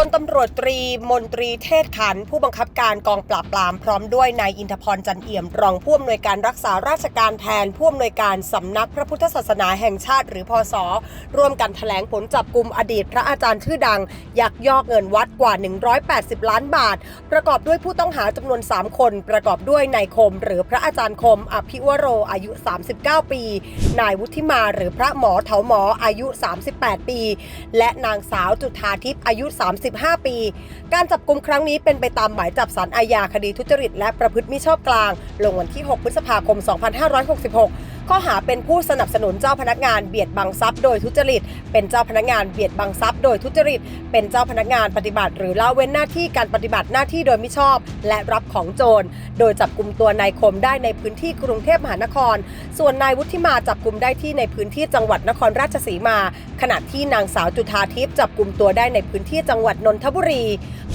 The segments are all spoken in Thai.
พลตำรวจตรีมนตรีเทศขัน ผู้บังคับการกองปราบปรามพร้อมด้วยนายอินทพรจันเอี่ยม รองผู้อำนวยการรักษาราชการแทนผู้อำนวยการสำนักพระพุทธศาสนาแห่งชาติ หรือพศร่วมกันแถลงผลจับกลุ่มอดีตพระอาจารย์ชื่อดัง ยักยอกเงินวัดกว่า 180 ล้านบาท ประกอบด้วยผู้ต้องหาจำนวน 3 คน ประกอบด้วยนายคม หรือพระอาจารย์คม อภิวโรอายุ 39 ปี นายวุฒิมาหรือพระหมอเถาหมออายุ 38 ปี และนางสาวจุธาทิพย์อายุ15 ปี การจับกลุ่มครั้งนี้เป็นไปตามหมายจับสารอาญาคดีทุจริต และประพฤติมิชอบกลาง ลงวันที่ 6 พฤษภาคม 2566 ข้อหาเป็นผู้สนับสนุนเจ้าพนักงานเบียดบังทรัพย์โดยทุจริต เป็นเจ้าพนักงานเบียดบังทรัพย์โดยทุจริต เป็นเจ้าพนักงานปฏิบัติ หรือละเว้นหน้าที่การปฏิบัติหน้าที่โดยมิชอบ และรับของโจร โดยจับกลุ่มตัวนายคมได้ในพื้นที่กรุงเทพมหานคร ส่วนนายวุฒิมาจับกลุ่มได้ที่ในพื้นที่จังหวัดนครราชสีมา ขณะที่นางสาวจุธาทิพย์จับกลุ่มตัวได้ในพื้นที่จังหวัดนนทบุรี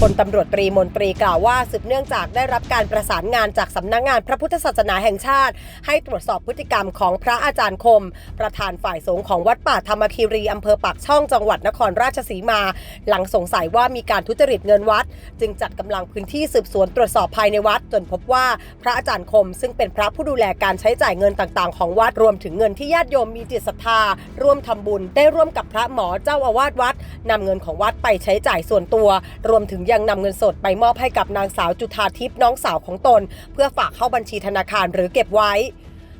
พลตำรวจตรีมนตรีกล่าวว่าสืบเนื่องจากได้รับการประสานงานจากสำนักงานพระพุทธศาสนาแห่งชาติ ให้ตรวจสอบพฤติกรรมของพระอาจารย์คม ประธานฝ่ายสงฆ์ของวัดป่าธรรมคีรีอำเภอปากช่องจังหวัดนครราชสีมา หลังสงสัยว่ามีการทุจริตเงินวัด จึงจัดกำลังพื้นที่สืบสวนตรวจสอบภายในวัด จนพบว่าพระอาจารย์คม ซึ่งเป็นพระผู้ดูแลการใช้จ่ายเงินต่างๆ ของวัดรวมถึงเงินที่ญาติโยมมีจิตศรัทธา ร่วมทำบุญ ได้ร่วมกับพระหมอเจ้าอาวาสวัดนำเงินของวัดไปใช้จ่ายส่วนตัว รวมถึงยังนำเงินสดไปมอบให้กับนางสาวจุธาทิพย์น้องสาวของตน เพื่อฝากเข้าบัญชีธนาคารหรือเก็บไว้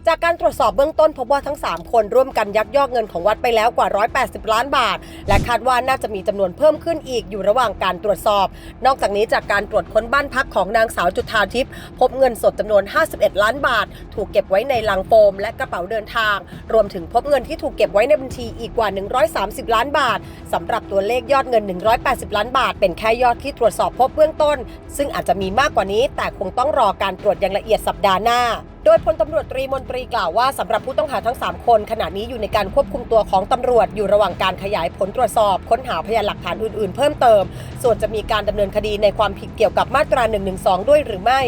จากการตรวจสอบเบื้องต้นพบว่าทั้ง 3 คนร่วมกันยักยอกเงินของวัดไปแล้วกว่า 180 ล้านบาท และคาดว่าน่าจะมีจำนวนเพิ่มขึ้นอีกอยู่ระหว่างการตรวจสอบ นอกจากนี้จากการตรวจค้นบ้านพักของนางสาวจุธาทิพย์พบเงินสดจำนวน 51 ล้านบาท ถูกเก็บไว้ในลังโฟม และกระเป๋าเดินทาง รวมถึงพบเงินที่ถูกเก็บไว้ในบัญชีอีกกว่า 130 ล้านบาทสำหรับตัวเลขยอดเงิน 180 ล้านบาท เป็นแค่ยอดที่ตรวจสอบพบเบื้องต้น ซึ่งอาจจะมีมากกว่านี้ แต่คงต้องรอการตรวจอย่างละเอียดสัปดาห์หน้าโดยพลตำรวจตรีมนตรีกล่าวว่าสำหรับผู้ต้องหาทั้ง 3 คนขณะนี้อยู่ในการควบคุมตัวของตำรวจอยู่ระหว่างการขยายผลตรวจสอบ ค้นหาพยานหลักฐานอื่นๆ เพิ่มเติม ส่วนจะมีการดำเนินคดีในความผิดเกี่ยวกับมาตรา112 ด้วยหรือไม่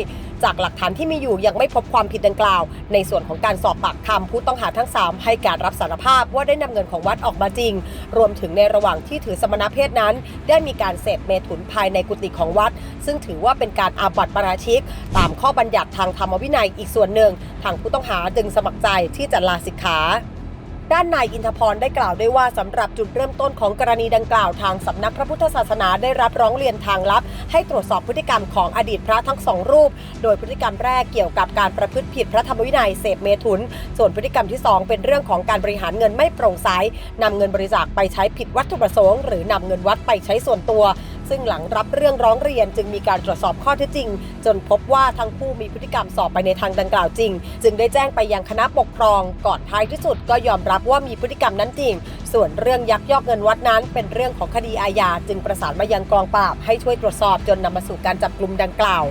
จากหลักฐานที่มีอยู่ยังไม่พบความผิดดังกล่าว ในส่วนของการสอบปากคำผู้ต้องหาทั้ง 3 ให้การรับสารภาพว่าได้นำเงินของวัดออกมาจริง รวมถึงในระหว่างที่ถือสมณเพศนั้น ได้มีการเสพเมถุนภายในกุฏิของวัด ซึ่งถือว่าเป็นการอาบัติปราชิก ตามข้อบัญญัติทางธรรมวินัยอีกส่วนหนึ่ง ทางผู้ต้องหาจึงสมัครใจที่จะลาสิกขา ด้านนายอินทพรได้กล่าวด้วยว่าสำหรับจุดเริ่มต้นของกรณีดังกล่าวทางสำนักพระพุทธศาสนาได้รับร้องเรียนทางลับ ให้ตรวจสอบพฤติกรรมของอดีตพระทั้งสองรูป โดยพฤติกรรมแรกเกี่ยวกับการประพฤติผิดพระธรรมวินัยเสพเมถุน ส่วนพฤติกรรมที่ 2 เป็นเรื่องของการบริหารเงินไม่โปร่งใสนำเงินบริจาคไปใช้ผิดวัตถุประสงค์ หรือนำเงินวัดไปใช้ส่วนตัว ซึ่งหลังรับเรื่องร้องเรียนจึงมีการตรวจสอบข้อเท็จจริง จนพบว่าทั้งคู่มีพฤติกรรมสอบไปในทางดังกล่าวจริง จึงได้แจ้งไปยังคณะปกครอง ก่อนท้ายที่สุดก็ยอมรับว่ามีพฤติกรรมนั้นจริง ส่วนเรื่องยักยอกเงินวัดนั้น เป็นเรื่องของคดีอาญาจึงประสานมายังกองปราบให้ช่วยตรวจสอบจนนำมาสู่การจับกลุ่มดังกล่าว